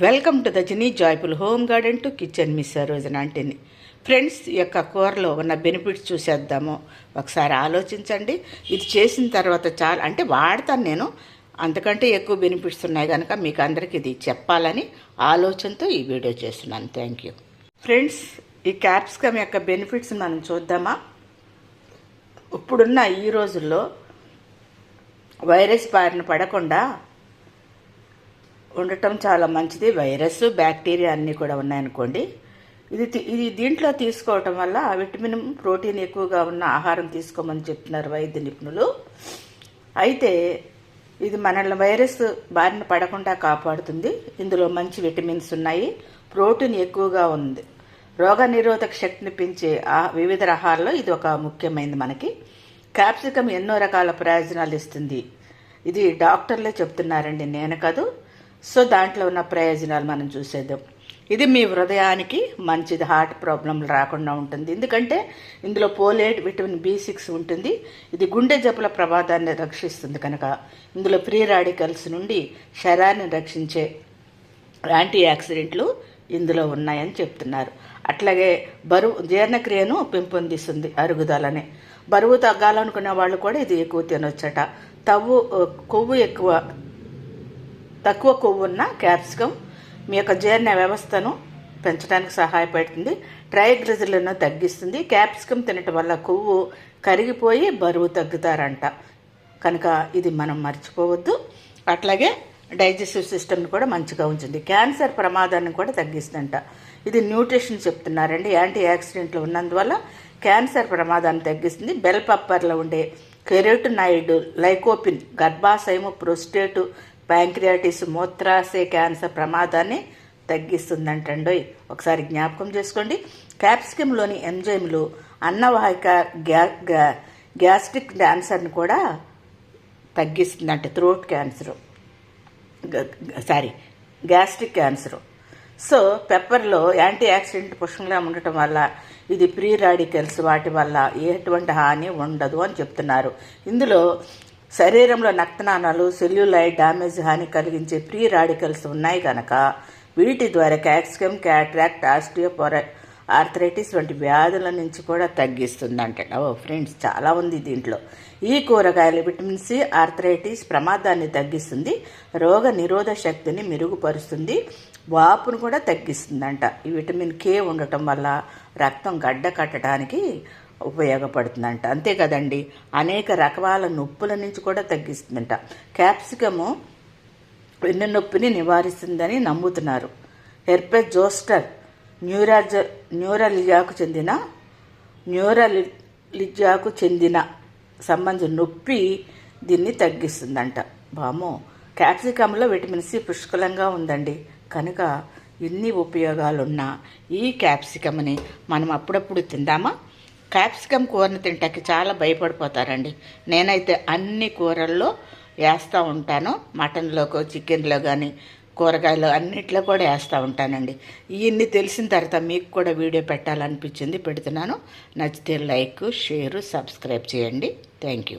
Welcome to the joyful home garden to kitchen miss రోజున అంటేని friends యొక్క కూరలో ఉన్న బెనిఫిట్స్ చూసేద్దాము. ఒకసారి ఆలోచించండి. ఇది చేసిన తర్వాత చాలా. అంటే వాడతాను నేను. అంతకంటే ఎక్కువ బెనిఫిట్స్ ఉన్నాయి కనుక మీకు అందరికీ ఇది చెప్పాలని ఆలోచనతో ఈ వీడియో చేస్తున్నాను. థ్యాంక్ యూ ఫ్రెండ్స్ ఈ క్యాప్సికమ్ యొక్క బెనిఫిట్స్ మనం చూద్దామా? ఇప్పుడున్న ఈ రోజుల్లో వైరస్ బారిన పడకుండా ఉండటం చాలా మంచిది. వైరస్ బ్యాక్టీరియా అన్నీ కూడా ఉన్నాయనుకోండి. ఇది ఇది దీంట్లో తీసుకోవటం వల్ల విటమిన్ ప్రోటీన్ ఎక్కువగా ఉన్న ఆహారం తీసుకోమని చెప్తున్నారు వైద్య నిపుణులు. అయితే ఇది మనల్ని వైరస్ బారిన పడకుండా కాపాడుతుంది. ఇందులో మంచి విటమిన్స్ ఉన్నాయి. ప్రోటీన్ ఎక్కువగా ఉంది. రోగ నిరోధక శక్తిని పెంచే ఆ వివిధ రకాల్లో ఇది ఒక ముఖ్యమైనది మనకి. క్యాప్సికం ఎన్నో రకాల ప్రయోజనాలు ఇస్తుంది. ఇది డాక్టర్లే చెప్తున్నారండి. నేను కాదు. సో దాంట్లో ఉన్న ప్రయోజనాలు మనం చూసేద్దాం. ఇది మీ హృదయానికి మంచిది హార్ట్ ప్రాబ్లంలు రాకుండా ఉంటుంది. ఎందుకంటే ఇందులో పోలేట్ విటమిన్ బి సిక్స్ ఉంటుంది. ఇది గుండె జబ్బుల ప్రమాదాన్ని రక్షిస్తుంది కనుక. ఇందులో ఫ్రీ రాడికల్స్ నుండి శరీరాన్ని రక్షించే యాంటీ యాక్సిడెంట్లు ఇందులో ఉన్నాయని చెప్తున్నారు. అట్లాగే బరువు జీర్ణక్రియను పెంపొందిస్తుంది అరుగుదలని. బరువు తగ్గాలనుకునే వాళ్ళు కూడా ఇది ఎక్కువ తినొచ్చట. తవ్వు కొవ్వు ఎక్కువ తక్కువ కొవ్వు ఉన్న క్యాప్సికం మీ యొక్క జీర్ణ వ్యవస్థను పెంచడానికి సహాయపడుతుంది. ట్రైగ్లిజర్లను తగ్గిస్తుంది. క్యాప్సికం తినటం వల్ల కొవ్వు కరిగిపోయి బరువు తగ్గుతారంట. కనుక ఇది మనం మర్చిపోవద్దు. అట్లాగే డైజెస్టివ్ సిస్టమ్ని కూడా మంచిగా ఉంచుంది క్యాన్సర్ ప్రమాదాన్ని కూడా తగ్గిస్తుందంట. ఇది న్యూట్రిషన్ చెప్తున్నారండి. యాంటీ యాక్సిడెంట్లు ఉన్నందువల్ల క్యాన్సర్ ప్రమాదాన్ని తగ్గిస్తుంది. బెల్ పప్పర్లో ఉండే కెరోటినాయిడ్ లైకోపిన్ గర్భాశయము ప్రోస్టేటు ప్యాంక్రియాటిస్ మూత్రాశయ క్యాన్సర్ ప్రమాదాన్ని తగ్గిస్తుందంటండోయ్ ఒకసారి జ్ఞాపకం చేసుకోండి. క్యాప్సికంలోని ఎంజైమ్లు అన్నవాహిక గ్యా గ్యాస్ట్రిక్ క్యాన్సర్ని కూడా తగ్గిస్తుందంట throat cancer. Sorry gastric cancer. So పెప్పర్లో anti oxidant పుష్కంగా ఉండటం వల్ల ఇది ప్రీ రాడికల్స్ వాటి వల్ల ఎటువంటి హాని ఉండదు అని చెప్తున్నారు. ఇందులో శరీరంలో నక్తనాణాలు సెల్యులైట్ డ్యామేజ్ హాని కలిగించే ప్రీ రాడికల్స్ ఉన్నాయి కనుక వీటి ద్వారా క్యాక్సికమ్ క్యాట్రాక్ట్ ఆస్టియోపొర ఆర్థరైటిస్ వంటి వ్యాధుల నుంచి కూడా తగ్గిస్తుందంట ఓ ఫ్రెండ్స్ చాలా ఉంది దీంట్లో. ఈ కూరగాయలు విటమిన్ సి ఆర్థరైటిస్ ప్రమాదాన్ని తగ్గిస్తుంది రోగ నిరోధ శక్తిని మెరుగుపరుస్తుంది వాపును కూడా తగ్గిస్తుందంట. ఈ విటమిన్ కే ఉండటం వల్ల రక్తం గడ్డ కట్టడానికి ఉపయోగపడుతుందంట. అంతే కదండి. అనేక రకాల నొప్పుల నుంచి కూడా తగ్గిస్తుందంట. క్యాప్సికము వెన్ను నొప్పిని నివారిస్తుందని నమ్ముతున్నారు. హెర్పెస్ జోస్టర్ న్యూరాజ న్యూరలియాకు చెందిన న్యూరలిజాకు చెందిన సంబంధించిన నొప్పి దీన్ని తగ్గిస్తుందంట. బామో క్యాప్సికంలో విటమిన్ సి పుష్కలంగా ఉందండి. కనుక ఇన్ని ఉపయోగాలున్న ఈ క్యాప్సికమ్ని మనం అప్పుడప్పుడు తిందామా? క్యాప్సికం కూరని తింటాకి చాలా భయపడిపోతారండి. నేనైతే అన్ని కూరల్లో వేస్తూ ఉంటాను. మటన్లోకో చికెన్లో కానీ కూరగాయలు అన్నిట్లో కూడా వేస్తూ ఉంటానండి. ఇవన్నీ తెలిసిన తర్వాత మీకు కూడా వీడియో పెట్టాలనిపించింది పెడుతున్నాను. నచ్చితే లైక్ షేరు సబ్స్క్రైబ్ చేయండి. Thank you.